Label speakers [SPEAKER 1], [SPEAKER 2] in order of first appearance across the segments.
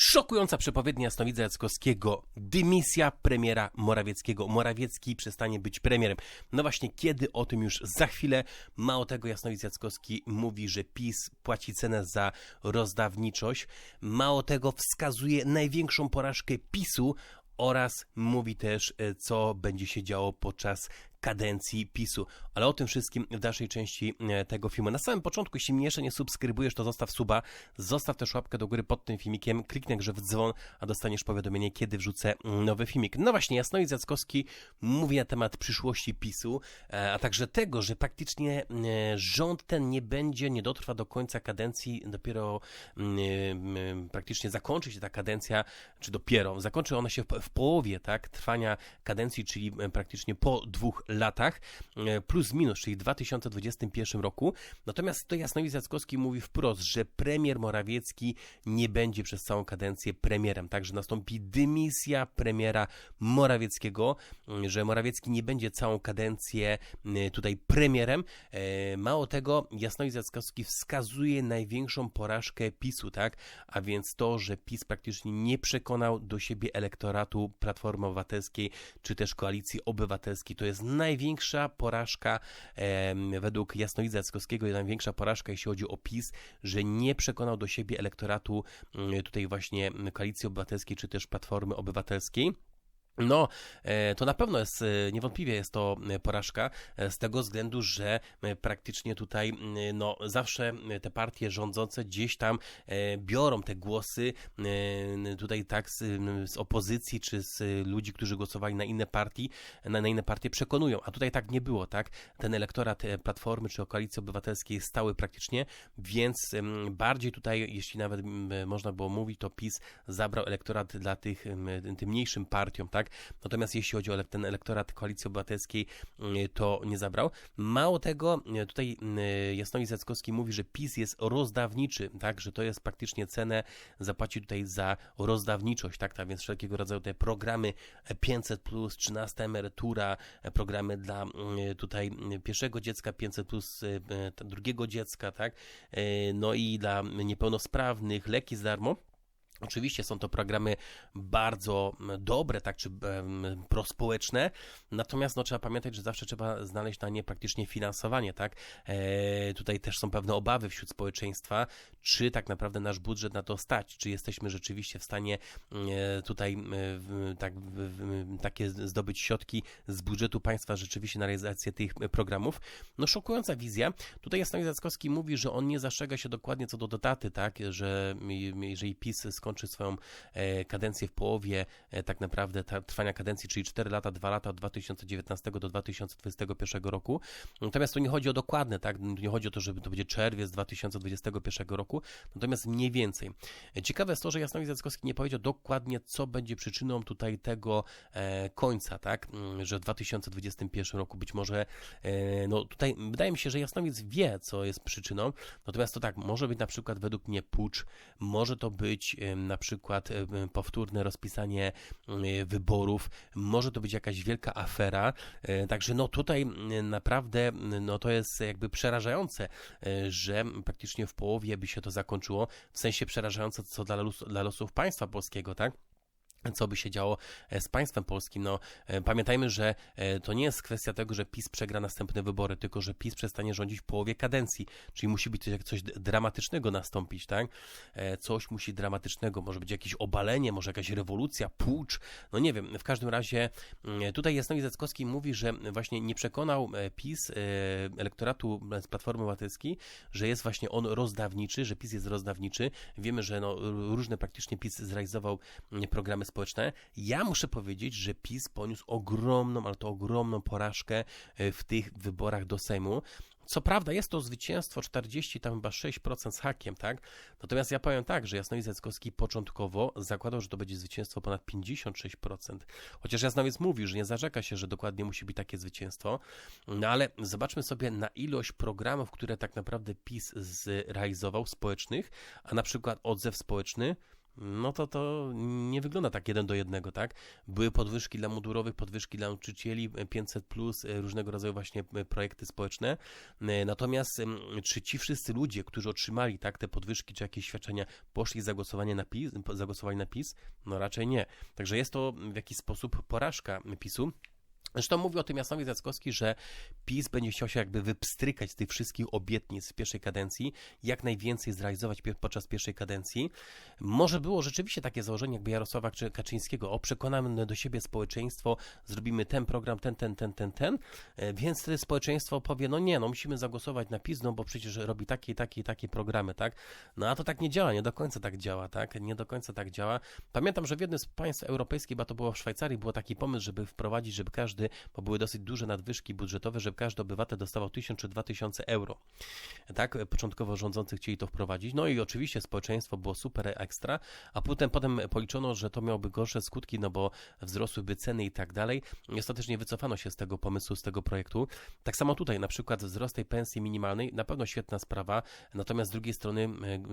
[SPEAKER 1] Szokująca przepowiednia Jasnowidza Jackowskiego. Dymisja premiera Morawieckiego. Morawiecki przestanie być premierem. No właśnie, kiedy o tym już za chwilę. Mało tego, Jasnowidz Jackowski mówi, że PiS płaci cenę za rozdawniczość. Mało tego, wskazuje największą porażkę PiSu oraz mówi też, e, co będzie się działo podczas kadencji PiSu. Ale o tym wszystkim w dalszej części e, tego filmu. Na samym początku, jeśli mnie jeszcze nie subskrybujesz, to zostaw suba, zostaw też łapkę do góry pod tym filmikiem, kliknij grze w dzwon, a dostaniesz powiadomienie, kiedy wrzucę mm, nowy filmik. No właśnie, Jasnowic Jackowski mówi na temat przyszłości PiSu, e, a także tego, że praktycznie e, rząd ten nie będzie, nie dotrwa do końca kadencji, dopiero mm, praktycznie zakończy się ta kadencja, czy dopiero, zakończy ona się w połowie, tak, trwania kadencji, czyli praktycznie po dwóch latach, e, plus minus, czyli w 2021 roku. Natomiast to Jasnowic Jackowski mówi wprost, że premier Morawiecki nie będzie przez całą kadencję premierem, także nastąpi dymisja premiera Morawieckiego, że Morawiecki nie będzie całą kadencję tutaj premierem. E, mało tego, Jasnowic Jackowski wskazuje największą porażkę PiSu, tak? A więc to, że PiS praktycznie nie przekonał do siebie elektoratu Platformy Obywatelskiej, czy też Koalicji Obywatelskiej. To jest największa porażka e, według Jasnowidza Jackowskiego, największa porażka, jeśli chodzi o PiS, że nie przekonał do siebie elektoratu tutaj właśnie Koalicji Obywatelskiej, czy też Platformy Obywatelskiej. No, e, to na pewno jest, e, niewątpliwie jest to e, porażka, z tego względu, że praktycznie tutaj, no, zawsze te partie rządzące gdzieś tam biorą te głosy, tutaj tak z, z opozycji, czy z ludzi, którzy głosowali na inne partii, na, na, inne partie przekonują, a tutaj tak nie było, tak? Ten elektorat Platformy czy Koalicji Obywatelskiej stały praktycznie, więc bardziej tutaj, jeśli nawet można było mówić, to PiS zabrał elektorat dla tych, tym mniejszym partiom, tak? Natomiast jeśli chodzi o ten elektorat Koalicji Obywatelskiej, mm, to nie zabrał. Mało tego, mm, tutaj mm, Jasnowic Jackowski mówi, że PiS jest rozdawniczy, tak, że to jest praktycznie cenę zapłaci tutaj za rozdawniczość, tak, tak więc wszelkiego rodzaju te programy 500 plus, 13 emerytura, programy dla tutaj pierwszego dziecka 500 plus, drugiego dziecka, tak, no i dla niepełnosprawnych, leki za darmo. Oczywiście są to programy bardzo dobre, tak, czy um, prospołeczne, natomiast no, trzeba pamiętać, że zawsze trzeba znaleźć na nie praktycznie finansowanie, tak? E, tutaj też są pewne obawy wśród społeczeństwa, czy tak naprawdę nasz budżet na to stać, czy jesteśmy rzeczywiście w stanie e, tutaj e, tak, takie zdobyć środki z budżetu państwa rzeczywiście na realizację tych programów. No szokująca wizja. Tutaj Jasnowic Jackowski mówi, że on nie zastrzega się dokładnie co do daty, tak, że jeżeli PiS skończy skończy swoją e, kadencję w połowie e, tak naprawdę trwania kadencji, czyli 4 lata, 2 lata od 2019 do 2021 roku. Natomiast tu nie chodzi o dokładne, tak? Nie chodzi o to, żeby to będzie czerwiec 2021 roku, natomiast mniej więcej. E, ciekawe jest to, że Jasnowic Jackowski nie powiedział dokładnie, co będzie przyczyną tutaj tego końca, tak? Mm, że w 2021 roku być może, no tutaj wydaje mi się, że Jasnowic wie, co jest przyczyną, natomiast to tak, może być na przykład według mnie pucz, może to być na przykład powtórne rozpisanie wyborów, może to być jakaś wielka afera, e, także no tutaj naprawdę no to jest jakby przerażające, e, że praktycznie w połowie by się to zakończyło, w sensie przerażające co dla, los, dla losów państwa polskiego, tak? Co by się działo e, z państwem polskim. No, e, pamiętajmy, że e, to nie jest kwestia tego, że PiS przegra następne wybory, tylko że PiS przestanie rządzić w połowie kadencji, czyli musi być coś, coś dramatycznego nastąpić, tak? Coś musi dramatycznego, może być jakieś obalenie, może jakaś rewolucja, pucz, no nie wiem, w każdym razie mm, tutaj Jasnowic Zeckowski mówi, że właśnie nie przekonał PiS elektoratu z Platformy Obywatelskiej, że jest właśnie on rozdawniczy, że PiS jest rozdawniczy. Wiemy, że no, różne praktycznie PiS zrealizował mm, programy społeczne. Ja muszę powiedzieć, że PiS poniósł ogromną, ale to ogromną porażkę e, w tych wyborach do Sejmu. Co prawda jest to zwycięstwo 40, tam chyba 6% z hakiem, tak? Natomiast ja powiem tak, że Jasnowic Jackowski początkowo zakładał, że to będzie zwycięstwo ponad 56%. Chociaż Jasnowic mówił, że nie zarzeka się, że dokładnie musi być takie zwycięstwo. No ale zobaczmy sobie na ilość programów, które tak naprawdę PiS zrealizował społecznych, a na przykład odzew społeczny no to to nie wygląda tak jeden do jednego, tak? Były podwyżki dla mundurowych, podwyżki dla nauczycieli, 500 plus, e, różnego rodzaju właśnie e, projekty społeczne. E, natomiast czy ci wszyscy ludzie, którzy otrzymali tak te podwyżki czy jakieś świadczenia, poszli za głosowanie na PiS, zagłosowali na PiS? No raczej nie. Także jest to w jakiś sposób porażka PiSu. Zresztą mówi o tym Jasnowiec Jackowski, że PiS będzie chciał się jakby wypstrykać z tych wszystkich obietnic w pierwszej kadencji, jak najwięcej zrealizować podczas pierwszej kadencji. Może było rzeczywiście takie założenie jakby Jarosława Kaczyńskiego, o przekonamy do siebie społeczeństwo, zrobimy ten program, ten, ten, ten, ten, ten, e, więc wtedy społeczeństwo powie, no nie, no musimy zagłosować na PiS, no bo przecież robi takie, takie, takie programy, tak? No a to tak nie działa, nie do końca tak działa, tak? Nie do końca tak działa. Pamiętam, że w jednym z państw europejskich, bo to było w Szwajcarii, było taki pomysł, żeby wprowadzić, żeby każdy bo były dosyć duże nadwyżki budżetowe, żeby każdy obywatel dostawał 1000 czy 2000 euro. Tak, początkowo rządzący chcieli to wprowadzić, no i oczywiście społeczeństwo było super ekstra, a potem, potem policzono, że to miałoby gorsze skutki, no bo wzrosłyby ceny i tak dalej. Ostatecznie wycofano się z tego pomysłu, z tego projektu. Tak samo tutaj, na przykład wzrost tej pensji minimalnej, na pewno świetna sprawa, natomiast z drugiej strony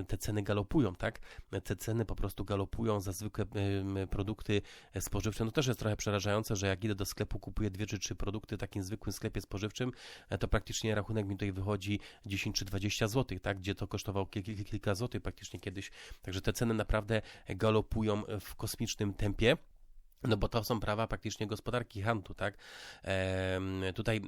[SPEAKER 1] te ceny galopują, tak? Te ceny po prostu galopują za zwykłe produkty spożywcze. No też jest trochę przerażające, że jak idę do sklepu, kupuję kupuję dwie czy trzy produkty w takim zwykłym sklepie spożywczym, e, to praktycznie rachunek mi tutaj wychodzi 10 czy 20 zł, tak? Gdzie to kosztowało kilka, kilka złotych praktycznie kiedyś. Także te ceny naprawdę galopują w kosmicznym tempie. No bo to są prawa praktycznie gospodarki handlu, tak? E, tutaj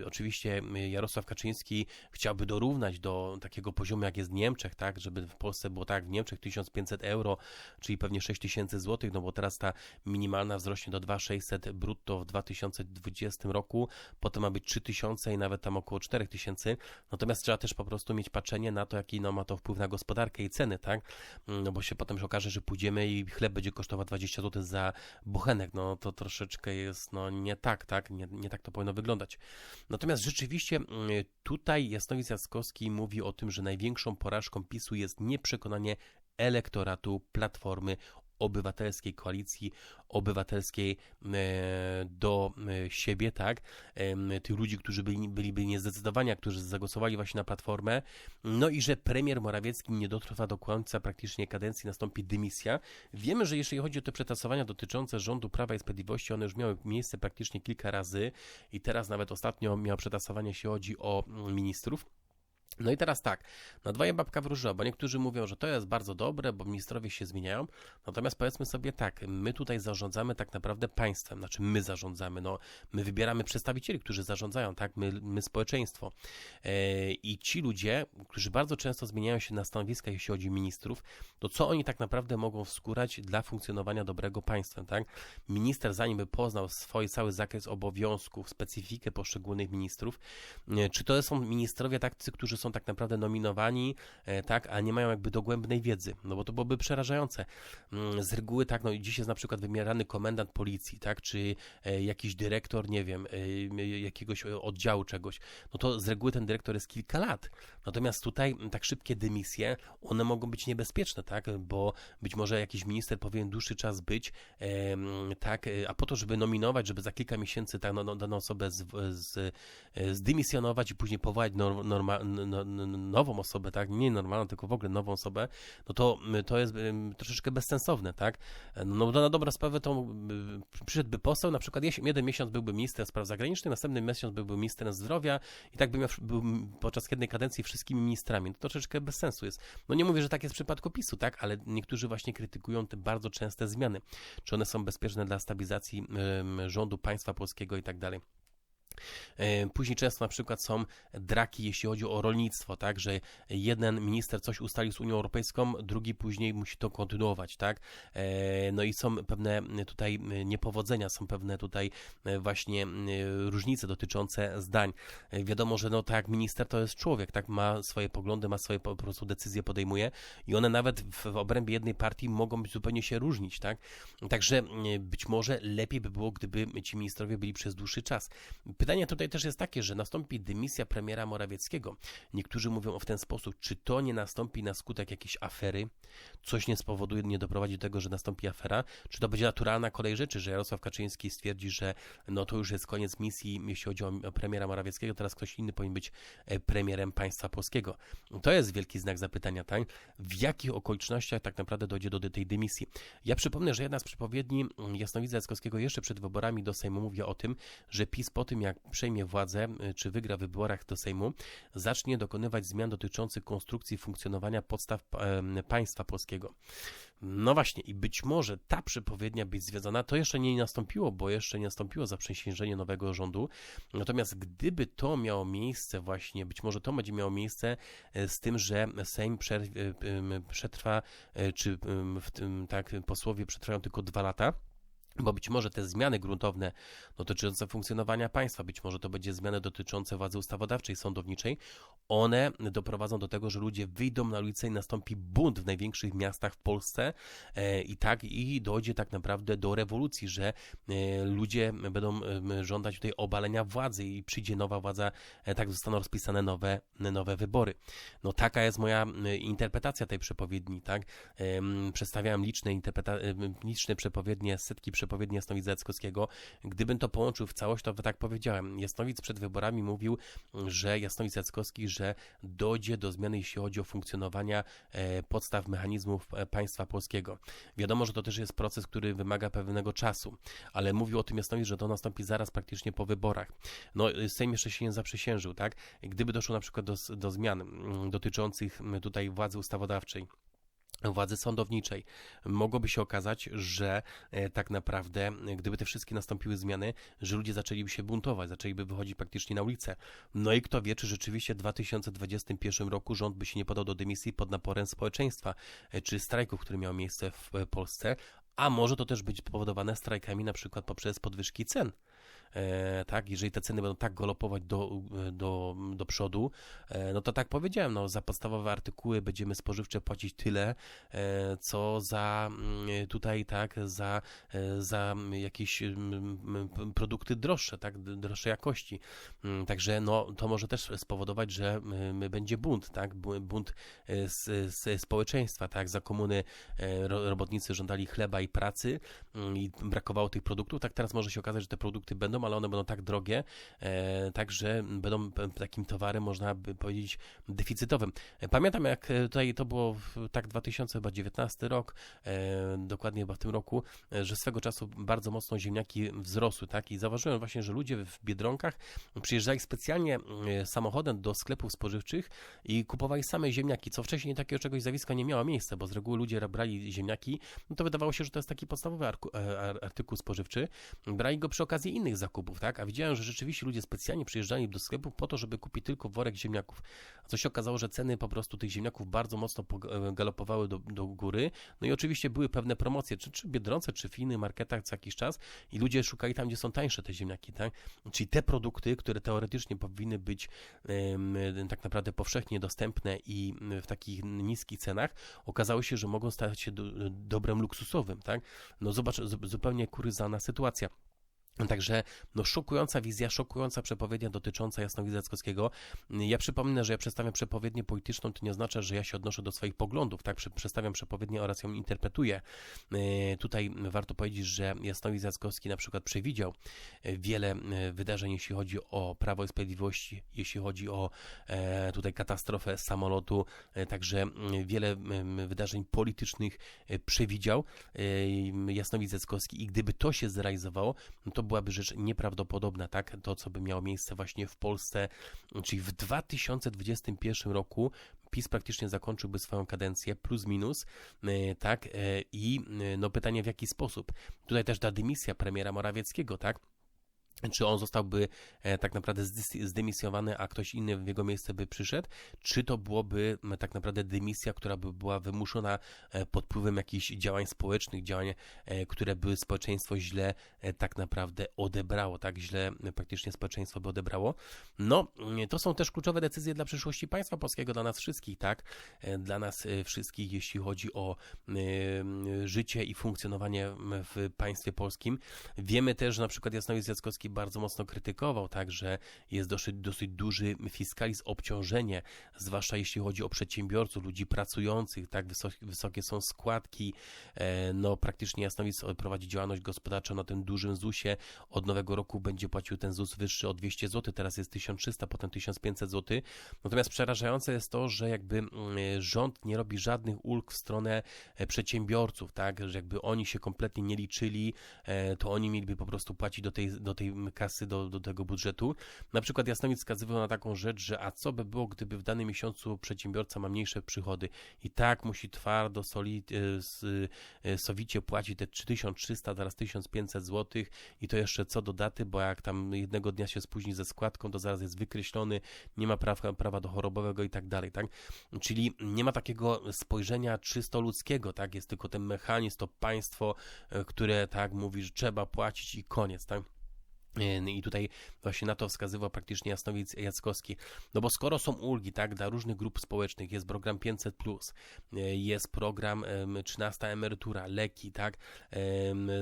[SPEAKER 1] y, oczywiście Jarosław Kaczyński chciałby dorównać do takiego poziomu, jak jest w Niemczech, tak? Żeby w Polsce było tak, w Niemczech 1500 euro, czyli pewnie 6000 zł, no bo teraz ta minimalna wzrośnie do 2600 brutto w 2020 roku, potem ma być 3000 i nawet tam około 4000. Natomiast trzeba też po prostu mieć patrzenie na to, jaki no, ma to wpływ na gospodarkę i ceny, tak? No bo się potem się okaże, że pójdziemy i chleb będzie kosztował 20 zł za bochenek, no to troszeczkę jest no nie tak, tak, nie, nie tak to powinno wyglądać. Natomiast rzeczywiście mm, tutaj Jasnowic Jackowski mówi o tym, że największą porażką PiSu jest nieprzekonanie elektoratu Platformy obywatelskiej koalicji obywatelskiej e, do e, siebie, tak? Tych ludzi, którzy byli, byliby niezdecydowani, którzy zagłosowali właśnie na platformę. No i że premier Morawiecki nie dotrwa do końca praktycznie kadencji, nastąpi dymisja. Wiemy, że jeśli chodzi o te przetasowania dotyczące rządu Prawa i Sprawiedliwości, one już miały miejsce praktycznie kilka razy i teraz nawet ostatnio miało przetasowanie, jeśli chodzi o ministrów. No i teraz tak, na dwoje babka wróżyła, bo niektórzy mówią, że to jest bardzo dobre, bo ministrowie się zmieniają, natomiast powiedzmy sobie tak, my tutaj zarządzamy tak naprawdę państwem, znaczy my zarządzamy, no my wybieramy przedstawicieli, którzy zarządzają, tak, my, my społeczeństwo. E, i ci ludzie, którzy bardzo często zmieniają się na stanowiskach, jeśli chodzi o ministrów, to co oni tak naprawdę mogą wskórać dla funkcjonowania dobrego państwa, tak? Minister, zanim by poznał swój cały zakres obowiązków, specyfikę poszczególnych ministrów, e, czy to są ministrowie tacy, którzy są tak naprawdę nominowani, e, tak, a nie mają jakby dogłębnej wiedzy, no bo to byłoby przerażające. Mm, z reguły tak, no i dziś jest na przykład wymierany komendant policji, tak, czy e, jakiś dyrektor, nie wiem, e, jakiegoś oddziału czegoś, no to z reguły ten dyrektor jest kilka lat. Natomiast tutaj tak szybkie dymisje, one mogą być niebezpieczne, tak, bo być może jakiś minister powinien dłuższy czas być, tak, a po to, żeby nominować, żeby za kilka miesięcy tak, no, daną osobę z, z, zdymisjonować i później powołać norma, no, nową osobę, tak, nie normalną, tylko w ogóle nową osobę, no to to jest troszeczkę bezsensowne, tak. No na dobrą sprawę to przyszedłby poseł, na przykład jeden miesiąc byłby ministrem spraw zagranicznych, następny miesiąc byłby ministrem zdrowia i tak by miał był podczas jednej kadencji wszystkimi ministrami. To troszeczkę bez sensu jest. No nie mówię, że tak jest w przypadku PiSu, tak, ale niektórzy właśnie krytykują te bardzo częste zmiany. Czy one są bezpieczne dla stabilizacji rządu państwa polskiego i tak dalej. E, później często na przykład są draki, jeśli chodzi o rolnictwo, tak, że jeden minister coś ustalił z Unią Europejską, drugi później musi to kontynuować, tak. E, no i są pewne tutaj niepowodzenia, są pewne tutaj właśnie różnice dotyczące zdań. E, wiadomo, że no tak, minister to jest człowiek, tak, ma swoje poglądy, ma swoje po prostu decyzje podejmuje i one nawet w obrębie jednej partii mogą być zupełnie się różnić, tak. Także być może lepiej by było, gdyby ci ministrowie byli przez dłuższy czas Pytanie tutaj też jest takie, że nastąpi dymisja premiera Morawieckiego. Niektórzy mówią w ten sposób, czy to nie nastąpi na skutek jakiejś afery, coś nie spowoduje, nie doprowadzi do tego, że nastąpi afera, czy to będzie naturalna kolej rzeczy, że Jarosław Kaczyński stwierdzi, że no to już jest koniec misji, jeśli chodzi o premiera Morawieckiego, teraz ktoś inny powinien być e, premierem państwa polskiego. To jest wielki znak zapytania, tak? W jakich okolicznościach tak naprawdę dojdzie do tej dymisji? Ja przypomnę, że jedna z przepowiedni mm, Jasnowidza Jackowskiego jeszcze przed wyborami do Sejmu mówi o tym, że PiS po tym, jak przejmie władzę, y, czy wygra w wyborach do Sejmu, zacznie dokonywać zmian dotyczących konstrukcji funkcjonowania podstaw państwa polskiego. No właśnie, i być może ta przepowiednia być związana, to jeszcze nie nastąpiło, bo jeszcze nie nastąpiło zaprzysiężenie nowego rządu. Natomiast gdyby to miało miejsce, właśnie, być może to będzie miało miejsce e, z tym, że Sejm e, przetrwa, e, czy w tym, tak, posłowie przetrwają tylko dwa lata bo być może te zmiany gruntowne dotyczące funkcjonowania państwa, być może to będzie zmiany dotyczące władzy ustawodawczej, sądowniczej, one doprowadzą do tego, że ludzie wyjdą na ulicę i nastąpi bunt w największych miastach w Polsce e, i tak i dojdzie tak naprawdę do rewolucji, że e, ludzie będą żądać tutaj obalenia władzy i przyjdzie nowa władza, e, tak zostaną rozpisane nowe, nowe wybory. No taka jest moja interpretacja tej przepowiedni, tak? Przedstawiałem liczne, liczne przepowiednie, setki przepowiedni przepowiedni Jasnowidza Jackowskiego. Gdybym to połączył w całość, to tak powiedziałem. Jasnowic przed wyborami mówił, że Jasnowic Jackowski, że dojdzie do zmiany, jeśli chodzi o funkcjonowania e, podstaw mechanizmów e, państwa polskiego. Wiadomo, że to też jest proces, który wymaga pewnego czasu, ale mówił o tym Jasnowic, że to nastąpi zaraz praktycznie po wyborach. No, Sejm jeszcze się nie zaprzysiężył, tak? Gdyby doszło na przykład do, do zmian mm, dotyczących mm, tutaj władzy ustawodawczej, władzy sądowniczej. Mogłoby się okazać, że e, tak naprawdę, gdyby te wszystkie nastąpiły zmiany, że ludzie zaczęliby się buntować, zaczęliby wychodzić praktycznie na ulicę. No i kto wie, czy rzeczywiście w 2021 roku rząd by się nie podał do dymisji pod naporem społeczeństwa, e, czy strajków, który miał miejsce w e, Polsce, a może to też być powodowane strajkami na przykład poprzez podwyżki cen. E, tak, jeżeli te ceny będą tak galopować do, do, do przodu, e, no to tak powiedziałem, no za podstawowe artykuły będziemy spożywcze płacić tyle, e, co za mm, tutaj, tak, za, za jakieś mm, produkty droższe, tak, droższej jakości. Mm, także no, to może też spowodować, że będzie bunt, tak, bunt z, z społeczeństwa, tak, za komuny robotnicy żądali chleba i pracy i brakowało tych produktów, tak teraz może się okazać, że te produkty będą, ale one będą tak drogie, e, tak że będą takim towarem, można by powiedzieć, deficytowym. Pamiętam, jak tutaj to było tak 2019 rok, e, dokładnie chyba w tym roku, e, że swego czasu bardzo mocno ziemniaki wzrosły, tak, i zauważyłem właśnie, że ludzie w Biedronkach przyjeżdżali specjalnie samochodem do sklepów spożywczych i kupowali same ziemniaki, co wcześniej takiego czegoś zjawiska nie miało miejsca, bo z reguły ludzie brali ziemniaki, no to wydawało się, że to jest taki podstawowy artykuł spożywczy, brali go przy okazji innych zakupów, tak? A widziałem, że rzeczywiście ludzie specjalnie przyjeżdżali do sklepów po to, żeby kupić tylko worek ziemniaków. A co się okazało, że ceny po prostu tych ziemniaków bardzo mocno e, galopowały do, do góry. No i oczywiście były pewne promocje, czy, czy Biedronce, czy w innych marketach co jakiś czas i ludzie szukali tam, gdzie są tańsze te ziemniaki, tak? Czyli te produkty, które teoretycznie powinny być tak naprawdę powszechnie dostępne i w takich niskich cenach, okazało się, że mogą stać się do, dobrem luksusowym, tak? No zobacz, zupełnie kuryzalna sytuacja. Także no, szokująca wizja, szokująca przepowiednia dotycząca Jasnowidza Jackowskiego. Ja przypomnę, że ja przedstawiam przepowiednię polityczną, to nie oznacza, że ja się odnoszę do swoich poglądów, tak? Przedstawiam przepowiednię oraz ją interpretuję. E, tutaj warto powiedzieć, że Jasnowidz Jackowski na przykład przewidział e, wiele e, wydarzeń, jeśli chodzi o Prawo i Sprawiedliwość, jeśli chodzi o tutaj katastrofę samolotu, także wiele wydarzeń politycznych przewidział Jasnowidz Jackowski i gdyby to się zrealizowało, no to byłaby rzecz nieprawdopodobna, tak? To, co by miało miejsce właśnie w Polsce, czyli w 2021 roku PiS praktycznie zakończyłby swoją kadencję, plus minus, e, tak? E, I e, no pytanie w jaki sposób. Tutaj też ta dymisja premiera Morawieckiego, tak? Czy on zostałby e, tak naprawdę zdymisjowany, a ktoś inny w jego miejsce by przyszedł, czy to byłoby tak naprawdę dymisja, która by była wymuszona e, pod wpływem jakichś działań społecznych, działań, e, które by społeczeństwo źle tak naprawdę odebrało, tak źle praktycznie społeczeństwo by odebrało. No, to są też kluczowe decyzje dla przyszłości państwa polskiego, dla nas wszystkich, tak, dla nas wszystkich, jeśli chodzi o życie i funkcjonowanie w państwie polskim. Wiemy też, że na przykład Jasnowic Jackowski bardzo mocno krytykował, tak, że jest dosyć, dosyć duży fiskalizm, obciążenie, zwłaszcza jeśli chodzi o przedsiębiorców, ludzi pracujących, tak, wysokie, są składki, e, no praktycznie Jasnowic prowadzi działalność gospodarczą na tym dużym ZUS-ie, od nowego roku będzie płacił ten ZUS wyższy o 200 zł, teraz jest 1300, potem 1500 zł, natomiast przerażające jest to, że jakby mm, rząd nie robi żadnych ulg w stronę e, przedsiębiorców, tak, że jakby oni się kompletnie nie liczyli, e, to oni mieliby po prostu płacić do tej, do tej kasy, do, do tego budżetu. Na przykład Jasnowic wskazywał na taką rzecz, że a co by było, gdyby w danym miesiącu przedsiębiorca ma mniejsze przychody i tak musi twardo, solid, e, sowicie płacić te 3300, teraz 1500 zł i to jeszcze co do daty, bo jak tam jednego dnia się spóźni ze składką, to zaraz jest wykreślony, nie ma prawa, prawa do chorobowego i tak dalej, tak? Czyli nie ma takiego spojrzenia czysto ludzkiego, tak? Jest tylko ten mechanizm, to państwo, e, które tak mówi, że trzeba płacić i koniec, tak? E, I tutaj właśnie na to wskazywał praktycznie Jasnowic Jackowski. No bo skoro są ulgi, tak, dla różnych grup społecznych, jest program 500, e, jest program 13 emerytura, leki, tak,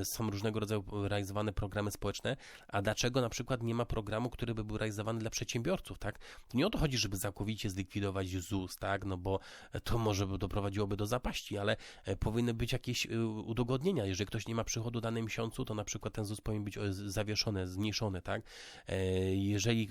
[SPEAKER 1] są różnego rodzaju realizowane programy społeczne, a dlaczego na przykład nie ma programu, który by był realizowany dla przedsiębiorców, tak? To nie o to chodzi, żeby całkowicie zlikwidować ZUS, tak, no bo to może by doprowadziłoby do zapaści, ale e, powinny być jakieś udogodnienia. Jeżeli ktoś nie ma przychodu w danym miesiącu, to na przykład ten ZUS powinien być zawieszony, zmniejszone, tak? E, jeżeli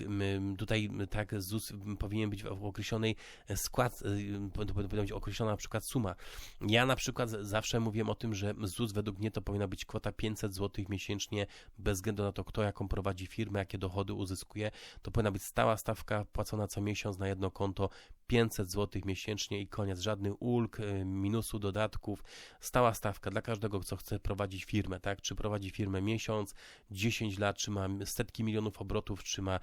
[SPEAKER 1] tutaj tak ZUS powinien być w określonej skład, e, powinna być określona na przykład suma. Ja na przykład zawsze mówiłem o tym, że ZUS według mnie to powinna być kwota 500 zł miesięcznie, bez względu na to, kto jaką prowadzi firmę, jakie dochody uzyskuje. To powinna być stała stawka płacona co miesiąc na jedno konto 500 zł miesięcznie i koniec. Żadnych ulg, e, minusu, dodatków. Stała stawka dla każdego, kto chce prowadzić firmę, tak? Czy prowadzi firmę miesiąc, 10 lat, czy ma setki milionów obrotów, czy ma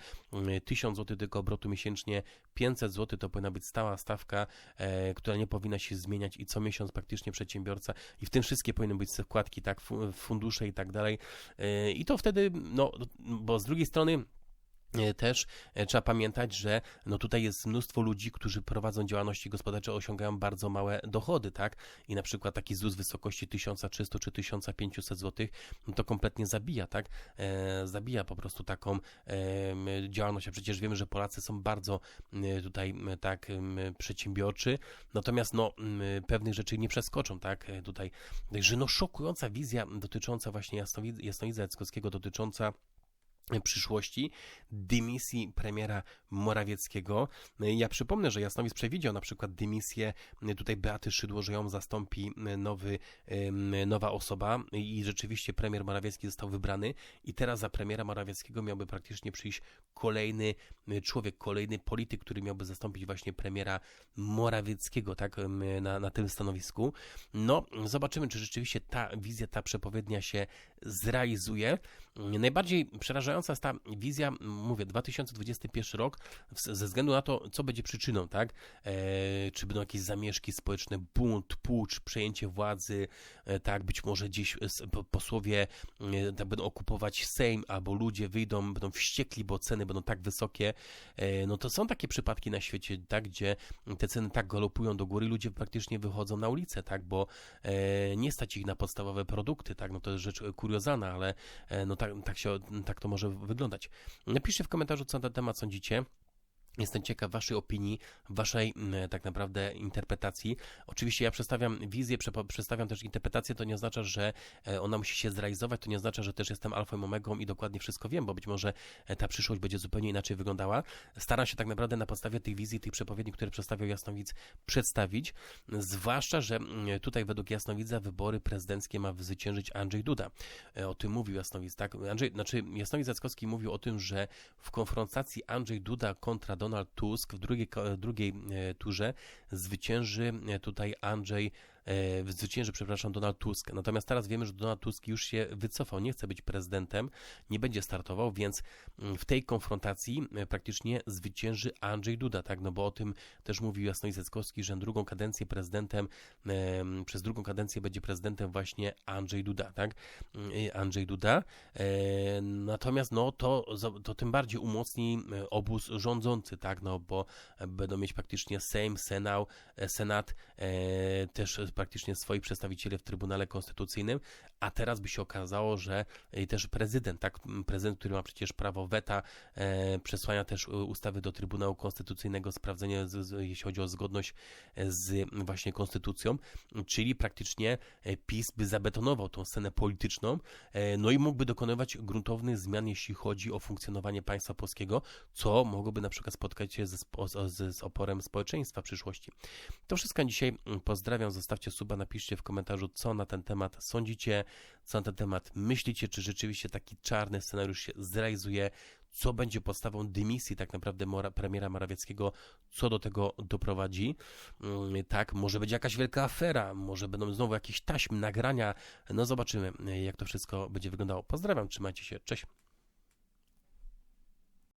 [SPEAKER 1] 1000 mm, zł tylko obrotu miesięcznie, 500 zł to powinna być stała stawka, e, która nie powinna się zmieniać i co miesiąc praktycznie przedsiębiorca i w tym wszystkie powinny być składki, tak, fundusze i tak dalej. E, I to wtedy, no, bo z drugiej strony też e, trzeba pamiętać, że no tutaj jest mnóstwo ludzi, którzy prowadzą działalności gospodarcze, osiągają bardzo małe dochody, tak? I na przykład taki ZUS w wysokości 1300 czy 1500 zł, no to kompletnie zabija, tak? E, zabija po prostu taką e, działalność, a przecież wiemy, że Polacy są bardzo e, tutaj tak przedsiębiorczy, natomiast no pewnych rzeczy nie przeskoczą, tak? Tutaj, także no szokująca wizja dotycząca właśnie Jasnowidza Jackowskiego, dotycząca przyszłości dymisji premiera Morawieckiego. Ja przypomnę, że Jasnowic przewidział na przykład dymisję tutaj Beaty Szydło, że ją zastąpi nowy, nowa osoba i rzeczywiście premier Morawiecki został wybrany i teraz za premiera Morawieckiego miałby praktycznie przyjść kolejny człowiek, kolejny polityk, który miałby zastąpić właśnie premiera Morawieckiego, tak, na, na tym stanowisku. No, zobaczymy, czy rzeczywiście ta wizja, ta przepowiednia się zrealizuje. Najbardziej przerażająca jest ta wizja, mówię, 2021 rok, ze względu na to, co będzie przyczyną, tak? E, czy będą jakieś zamieszki społeczne, bunt, pucz, przejęcie władzy, e, tak? Być może gdzieś posłowie e, tak, będą okupować Sejm, albo ludzie wyjdą, będą wściekli, bo ceny będą tak wysokie. E, no to są takie przypadki na świecie, tak? Gdzie te ceny tak galopują do góry, ludzie praktycznie wychodzą na ulicę, tak? Bo e, nie stać ich na podstawowe produkty, tak? No to jest rzecz kuriozalna, ale e, no tak, tak, się, tak to może wyglądać. Napiszcie w komentarzu, co na ten temat sądzicie. Jestem ciekaw Waszej opinii, Waszej mm, tak naprawdę interpretacji. Oczywiście ja przedstawiam wizję, przedstawiam też interpretację, to nie oznacza, że e, ona musi się zrealizować, to nie oznacza, że też jestem alfą i omegą i dokładnie wszystko wiem, bo być może e, ta przyszłość będzie zupełnie inaczej wyglądała. Staram się tak naprawdę na podstawie tych wizji, tych przepowiedni, które przedstawiał Jasnowic, przedstawić. Zwłaszcza, że mm, tutaj według Jasnowidza wybory prezydenckie ma zwyciężyć Andrzej Duda. E, o tym mówił Jasnowic, tak? Andrzej, znaczy Jasnowic Jackowski mówił o tym, że w konfrontacji Andrzej Duda kontra Donald Tusk w drugiej, drugiej e, turze zwycięży e, tutaj Andrzej zwycięży, przepraszam, Donald Tusk. Natomiast teraz wiemy, że Donald Tusk już się wycofał, nie chce być prezydentem, nie będzie startował, więc mm, w tej konfrontacji praktycznie zwycięży Andrzej Duda, tak, no bo o tym też mówił Jasnoń Zeckowski, że drugą kadencję prezydentem, przez drugą kadencję będzie prezydentem właśnie Andrzej Duda, tak, mm, Andrzej Duda. Natomiast no to, to tym bardziej umocni obóz rządzący, tak, no bo będą mieć praktycznie Sejm, Senał, e, Senat, e, też praktycznie swoich przedstawicieli w Trybunale Konstytucyjnym, a teraz by się okazało, że i też prezydent, tak, prezydent, który ma przecież prawo weta, e, przesłania też e, ustawy do Trybunału Konstytucyjnego, sprawdzenie, z, z, jeśli chodzi o zgodność e, z właśnie konstytucją, czyli praktycznie e, PiS by zabetonował tą scenę polityczną, e, no i mógłby dokonywać gruntownych zmian, jeśli chodzi o funkcjonowanie państwa polskiego, co mogłoby na przykład spotkać się spo- z, z oporem społeczeństwa w przyszłości. To wszystko dzisiaj. Pozdrawiam, zostawcie suba, napiszcie w komentarzu, co na ten temat sądzicie, co na ten temat myślicie, czy rzeczywiście taki czarny scenariusz się zrealizuje, co będzie podstawą dymisji tak naprawdę premiera Morawieckiego, co do tego doprowadzi. Mm, Tak, może będzie jakaś wielka afera, może będą znowu jakieś taśmy, nagrania, no zobaczymy, jak to wszystko będzie wyglądało. Pozdrawiam, trzymajcie się, cześć.